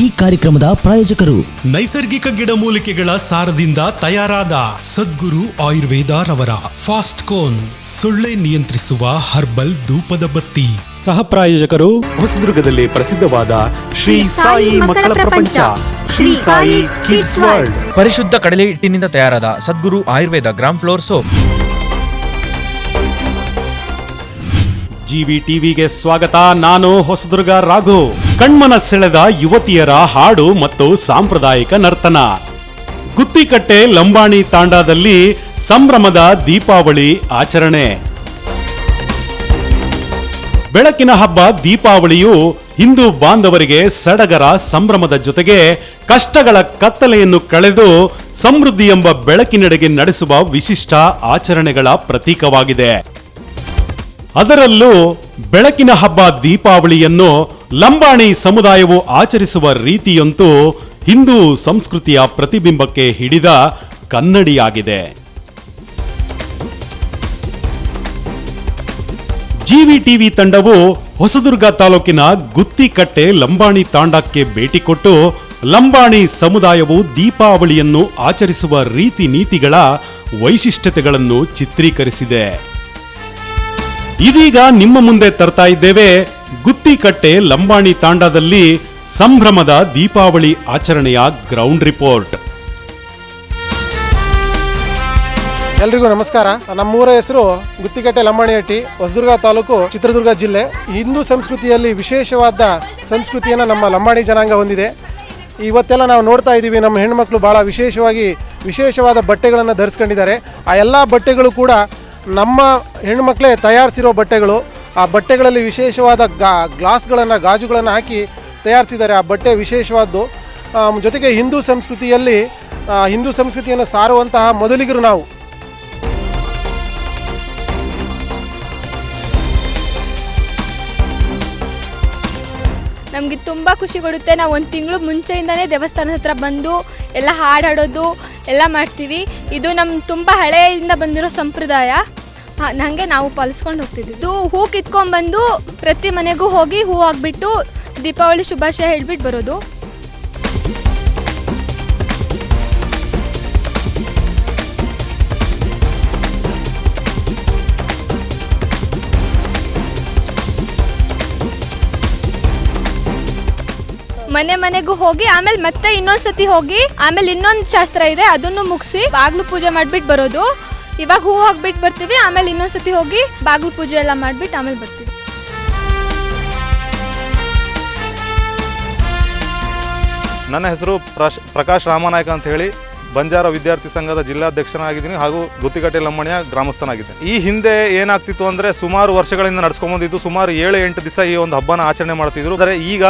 ಈ ಕಾರ್ಯಕ್ರಮದ ಪ್ರಾಯೋಜಕರು ನೈಸರ್ಗಿಕ ಗಿಡಮೂಲಿಕೆಗಳ ಸಾರದಿಂದ ತಯಾರಾದ ಸದ್ಗುರು ಆಯುರ್ವೇದ ರವರ ಫಾಸ್ಟ್ ಕೋನ್ ಸೊಳ್ಳೆ ನಿಯಂತ್ರಿಸುವ ಹರ್ಬಲ್ ಧೂಪದ ಬತ್ತಿ. ಸಹ ಪ್ರಾಯೋಜಕರು ಹೊಸದುರ್ಗದಲ್ಲಿ ಪ್ರಸಿದ್ಧವಾದ ಶ್ರೀ ಸಾಯಿ ಮಕ್ಕಳ ಪ್ರಪಂಚ. ಶ್ರೀ ಸಾಯಿ ಕಿಡ್ಸ್ ವರ್ಲ್ಡ್ ಪರಿಶುದ್ಧ ಕಡಲೆ ಹಿಟ್ಟಿನಿಂದ ತಯಾರಾದ Sadguru Ayurveda gram flour soap. GV ಟಿವಿಗೆ ಸ್ವಾಗತ. ನಾನು ಹೊಸದುರ್ಗ ರಾಘು. ಕಣ್ಮನ ಸೆಳೆದ ಯುವತಿಯರ ಹಾಡು ಮತ್ತು ಸಾಂಪ್ರದಾಯಿಕ ನರ್ತನ. ಗುತ್ತಿಕಟ್ಟೆ ಲಂಬಾಣಿ ತಾಂಡಾದಲ್ಲಿ ಸಂಭ್ರಮದ ದೀಪಾವಳಿ ಆಚರಣೆ. ಬೆಳಕಿನ ಹಬ್ಬ ದೀಪಾವಳಿಯು ಹಿಂದೂ ಬಾಂಧವರಿಗೆ ಸಡಗರ ಸಂಭ್ರಮದ ಜೊತೆಗೆ ಕಷ್ಟಗಳ ಕತ್ತಲೆಯನ್ನು ಕಳೆದು ಸಮೃದ್ಧಿ ಎಂಬ ಬೆಳಕಿನೆಡೆಗೆ ನಡೆಸುವ ವಿಶಿಷ್ಟ ಆಚರಣೆಗಳ ಪ್ರತೀಕವಾಗಿದೆ. ಅದರಲ್ಲೂ ಬೆಳಕಿನ ಹಬ್ಬ ದೀಪಾವಳಿಯನ್ನು ಲಂಬಾಣಿ ಸಮುದಾಯವು ಆಚರಿಸುವ ರೀತಿಯಂತೂ ಹಿಂದೂ ಸಂಸ್ಕೃತಿಯ ಪ್ರತಿಬಿಂಬಕ್ಕೆ ಹಿಡಿದ ಕನ್ನಡಿಯಾಗಿದೆ. ಜಿವಿ ಟಿವಿ ತಂಡವು ಹೊಸದುರ್ಗ ತಾಲೂಕಿನ ಗುತ್ತಿಕಟ್ಟೆ ಲಂಬಾಣಿ ತಾಂಡಕ್ಕೆ ಭೇಟಿ ಕೊಟ್ಟು ಲಂಬಾಣಿ ಸಮುದಾಯವು ದೀಪಾವಳಿಯನ್ನು ಆಚರಿಸುವ ರೀತಿ ನೀತಿಗಳ ವೈಶಿಷ್ಟ್ಯತೆಗಳನ್ನು ಚಿತ್ರೀಕರಿಸಿದೆ. ಇದೀಗ ನಿಮ್ಮ ಮುಂದೆ ತರ್ತಾ ಇದ್ದೇವೆ ಗುತ್ತಿಕಟ್ಟೆ ಲಂಬಾಣಿ ತಾಂಡದಲ್ಲಿ ಸಂಭ್ರಮದ ದೀಪಾವಳಿ ಆಚರಣೆಯ ಗ್ರೌಂಡ್ ರಿಪೋರ್ಟ್ ಎಲ್ರಿಗೂ ನಮಸ್ಕಾರ. ನಮ್ಮೂರ ಹೆಸರು ಗುತ್ತಿಕಟ್ಟೆ ಲಂಬಾಣಿಹಟ್ಟಿ, ಹೊಸದುರ್ಗ ತಾಲೂಕು ಚಿತ್ರದುರ್ಗ ಜಿಲ್ಲೆ. ಹಿಂದೂ ಸಂಸ್ಕೃತಿಯಲ್ಲಿ ವಿಶೇಷವಾದ ಸಂಸ್ಕೃತಿಯನ್ನು ನಮ್ಮ ಲಂಬಾಣಿ ಜನಾಂಗ ಹೊಂದಿದೆ. ಇವತ್ತೆಲ್ಲ ನಾವು ನೋಡ್ತಾ ಇದ್ದೀವಿ, ನಮ್ಮ ಹೆಣ್ಮಕ್ಳು ಭಾಳ ವಿಶೇಷವಾಗಿ ವಿಶೇಷವಾದ ಬಟ್ಟೆಗಳನ್ನು ಧರಿಸ್ಕೊಂಡಿದ್ದಾರೆ. ಆ ಎಲ್ಲ ಬಟ್ಟೆಗಳು ಕೂಡ ನಮ್ಮ ಹೆಣ್ಮಕ್ಳೇ ತಯಾರಿಸಿರೋ ಬಟ್ಟೆಗಳು. ಆ ಬಟ್ಟೆಗಳಲ್ಲಿ ವಿಶೇಷವಾದ ಗಾ ಗ್ಲಾಸ್ಗಳನ್ನು, ಗಾಜುಗಳನ್ನು ಹಾಕಿ ತಯಾರಿಸಿದ್ದಾರೆ. ಆ ಬಟ್ಟೆ ವಿಶೇಷವಾದ್ದು. ಜೊತೆಗೆ ಹಿಂದೂ ಸಂಸ್ಕೃತಿಯಲ್ಲಿ ಹಿಂದೂ ಸಂಸ್ಕೃತಿಯನ್ನು ಸಾರುವಂತಹ ಮೊದಲಿಗರು ನಾವು. ನಮಗೆ ತುಂಬ ಖುಷಿ ಕೊಡುತ್ತೆ. ನಾವು ಒಂದು ತಿಂಗಳು ಮುಂಚೆಯಿಂದನೇ ದೇವಸ್ಥಾನದ ಹತ್ರ ಬಂದು ಎಲ್ಲ ಹಾಡಾಡೋದು, ಎಲ್ಲ ಮಾಡ್ತೀವಿ. ಇದು ನಮ್ಮ ತುಂಬ ಹಳೆಯಿಂದ ಬಂದಿರೋ ಸಂಪ್ರದಾಯ. ಹಾಗೆ ನಾವು ಪಾಲಿಸ್ಕೊಂಡು ಇದು ಹೂ ಕಿತ್ಕೊಂಡ್ಬಂದು ಪ್ರತಿ ಮನೆಗೂ ಹೋಗಿ ಹೂ ಹಾಕ್ಬಿಟ್ಟು ದೀಪಾವಳಿ ಶುಭಾಶಯ ಹೇಳ್ಬಿಟ್ಟು ಬರೋದು. ಮನೆ ಮನೆಗೂ ಹೋಗಿ, ಆಮೇಲೆ ಮತ್ತೆ ಇನ್ನೊಂದ್ಸತಿ ಹೋಗಿ, ಆಮೇಲೆ ಇನ್ನೊಂದು ಶಾಸ್ತ್ರ ಇದೆ, ಅದನ್ನು ಮುಗಿಸಿ, ಆಗ್ಲೂ ಪೂಜೆ ಮಾಡ್ಬಿಟ್ಟು ಬರೋದು. ಇವಾಗ ಹೂ ಹಾಕ್ಬಿಟ್ಟು ಬರ್ತೀವಿ, ಆಮೇಲೆ ಇನ್ನೊಂದ್ಸತಿ ಹೋಗಿ ಬಾಗಿಲು ಪೂಜೆ ಎಲ್ಲ ಮಾಡ್ಬಿಟ್ಟು ಆಮೇಲೆ ಬರ್ತೀವಿ. ನನ್ನ ಹೆಸರು ಪ್ರಶ್, ಪ್ರಕಾಶ್ ರಾಮನಾಯಕ ಅಂತ ಹೇಳಿ ಬಂಜಾರ ವಿದ್ಯಾರ್ಥಿ ಸಂಘದ ಜಿಲ್ಲಾಧ್ಯಕ್ಷನಾಗಿದ್ದೀನಿ ಹಾಗೂ ಗುತ್ತಿಗಟ್ಟೆ ಲಂಬಣಿಯ ಗ್ರಾಮಸ್ಥನಾಗಿದ್ದೆ ಈ ಹಿಂದೆ ಏನಾಗ್ತಿತ್ತು ಅಂದರೆ ಸುಮಾರು ವರ್ಷಗಳಿಂದ ನಡ್ಸ್ಕೊಂಬಂದಿದ್ದು ಸುಮಾರು ಏಳು ಎಂಟು ದಿವಸ ಈ ಒಂದು ಹಬ್ಬನ ಆಚರಣೆ ಮಾಡ್ತಿದ್ರು. ಆದರೆ ಈಗ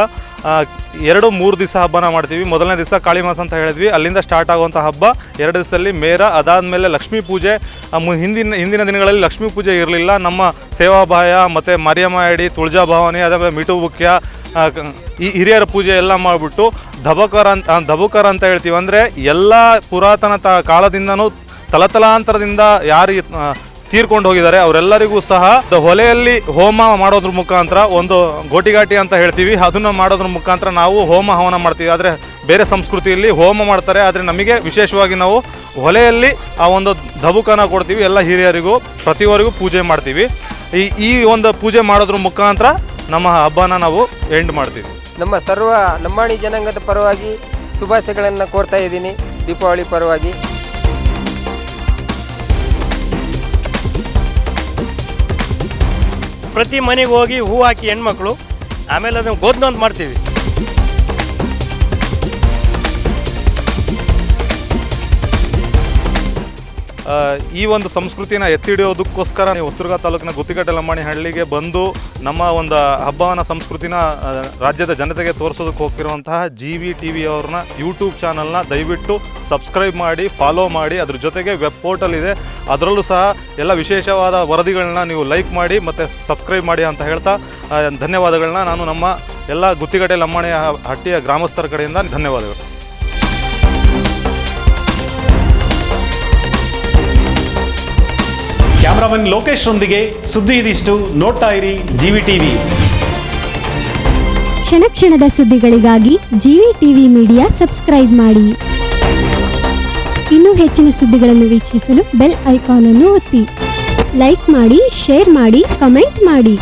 ಎರಡು ಮೂರು ದಿವಸ ಹಬ್ಬನ ಮಾಡ್ತೀವಿ. ಮೊದಲನೇ ದಿವಸ ಕಾಳಿಮಾಸ ಅಂತ ಹೇಳಿದ್ವಿ. ಅಲ್ಲಿಂದ ಸ್ಟಾರ್ಟ್ ಆಗುವಂಥ ಹಬ್ಬ. ಎರಡು ದಿವಸದಲ್ಲಿ ಮೇರ, ಅದಾದಮೇಲೆ ಲಕ್ಷ್ಮೀ ಪೂಜೆ. ಹಿಂದಿನ ಹಿಂದಿನ ದಿನಗಳಲ್ಲಿ ಲಕ್ಷ್ಮೀ ಪೂಜೆ ಇರಲಿಲ್ಲ. ನಮ್ಮ ಸೇವಾಭಾಯ ಮತ್ತು ಮರಿಯಮ್ಮ ಎಡಿ ತುಳಜಾ ಭವಾನಿ, ಅದಾದಮೇಲೆ ಮಿಟು ಮುಖ್ಯ ಈ ಹಿರಿಯರ ಪೂಜೆ ಎಲ್ಲ ಮಾಡಿಬಿಟ್ಟು ಧಬಕರ ಅಂತ ಧಬಕರ್ ಅಂತ ಹೇಳ್ತೀವಿ. ಅಂದರೆ ಎಲ್ಲ ಪುರಾತನ ತ, ಕಾಲದಿಂದನೂ ತಲತಲಾಂತರದಿಂದ ಯಾರು ತೀರ್ಕೊಂಡು ಹೋಗಿದ್ದಾರೆ. ಅವರೆಲ್ಲರಿಗೂ ಸಹ ಹೊಲೆಯಲ್ಲಿ ಹೋಮ ಮಾಡೋದ್ರ ಮುಖಾಂತರ ಒಂದು ಗೋಟಿಗಾಟಿ ಅಂತ ಹೇಳ್ತೀವಿ. ಅದನ್ನು ಮಾಡೋದ್ರ ಮುಖಾಂತರ ನಾವು ಹೋಮ ಹವನ ಮಾಡ್ತೀವಿ. ಆದರೆ ಬೇರೆ ಸಂಸ್ಕೃತಿಯಲ್ಲಿ ಹೋಮ ಮಾಡ್ತಾರೆ. ಆದರೆ ನಮಗೆ ವಿಶೇಷವಾಗಿ ನಾವು ಹೊಲೆಯಲ್ಲಿ ಆ ಒಂದು ಧಬುಕನ ಕೊಡ್ತೀವಿ. ಎಲ್ಲ ಹಿರಿಯರಿಗೂ ಪ್ರತಿಯವರಿಗೂ ಪೂಜೆ ಮಾಡ್ತೀವಿ. ಈ ಈ ಒಂದು ಪೂಜೆ ಮಾಡೋದ್ರ ಮುಖಾಂತರ ನಮ್ಮ ಹಬ್ಬನ ನಾವು ಎಂಡ್ ಮಾಡ್ತೀವಿ. ನಮ್ಮ ಸರ್ವ ಲಂಬಾಣಿ ಜನಾಂಗದ ಪರವಾಗಿ ಶುಭಾಶಯಗಳನ್ನು ಕೋರ್ತಾ ಇದ್ದೀನಿ. ದೀಪಾವಳಿ ಪರವಾಗಿ. ಪ್ರತಿ ಮನೆಗೆ ಹೋಗಿ ಹೂ ಹಾಕಿ ಹೆಣ್ಮಕ್ಳು ಆಮೇಲೆ ಅದನ್ನು ಗೋದ್ನ ಅಂತ ಮಾಡ್ತೀವಿ. ಈ ಒಂದು ಸಂಸ್ಕೃತಿನ ಎತ್ತಿ ಹಿಡಿಯೋದಕ್ಕೋಸ್ಕರ ನೀವು ಉತ್ತುರ್ಗ ತಾಲೂಕಿನ ಗುತ್ತಿಗಟ್ಟೆ ಲಂಬಾಣಿ ಹಳ್ಳಿಗೆ ಬಂದು ನಮ್ಮ ಒಂದು ಹಬ್ಬವನ್ನ ಸಂಸ್ಕೃತಿನ ರಾಜ್ಯದ ಜನತೆಗೆ ತೋರಿಸೋದಕ್ಕೆ ಹೋಗ್ತಿರುವಂತಹ ಜಿ ವಿ ಟಿ ವಿ ಅವ್ರನ್ನ ಯೂಟ್ಯೂಬ್ ಚಾನಲ್ನ ದಯವಿಟ್ಟು ಸಬ್ಸ್ಕ್ರೈಬ್ ಮಾಡಿ, ಫಾಲೋ ಮಾಡಿ, ಅದ್ರ ಜೊತೆಗೆ ವೆಬ್ ಪೋರ್ಟಲ್ ಇದೆ. ಅದರಲ್ಲೂ ಸಹ ಎಲ್ಲ ವಿಶೇಷವಾದ ವರದಿಗಳನ್ನ ನೀವು ಲೈಕ್ ಮಾಡಿ ಮತ್ತು ಸಬ್ಸ್ಕ್ರೈಬ್ ಮಾಡಿ ಅಂತ ಹೇಳ್ತಾ ಧನ್ಯವಾದಗಳನ್ನ ನಾನು ನಮ್ಮ ಎಲ್ಲ ಗುತ್ತಿಗಟ್ಟೆ ಲಂಬಾಣಿಯ ಹಟ್ಟಿಯ ಗ್ರಾಮಸ್ಥರ ಕಡೆಯಿಂದ ಧನ್ಯವಾದಗಳು. ಕ್ಯಾಮ್ರಾಮನ್ ಲೋಕೇಶ್ ರೊಂದಿಗೆ ಸುದ್ದಿ ಇದಿಷ್ಟು ನೋಡ್ತಾ ಇರಿ ಜಿವಿ ಟಿವಿ. ಕ್ಷಣ ಕ್ಷಣದ ಸುದ್ದಿಗಳಿಗಾಗಿ ಜಿವಿ ಟಿವಿ ಮೀಡಿಯಾ ಸಬ್ಸ್ಕ್ರೈಬ್ ಮಾಡಿ. ಇನ್ನೂ ಹೆಚ್ಚಿನ ಸುದ್ದಿಗಳನ್ನು ವೀಕ್ಷಿಸಲು ಬೆಲ್ ಐಕಾನ್ ಅನ್ನು ಒತ್ತಿ. ಲೈಕ್ ಮಾಡಿ, ಶೇರ್ ಮಾಡಿ, ಕಮೆಂಟ್ ಮಾಡಿ.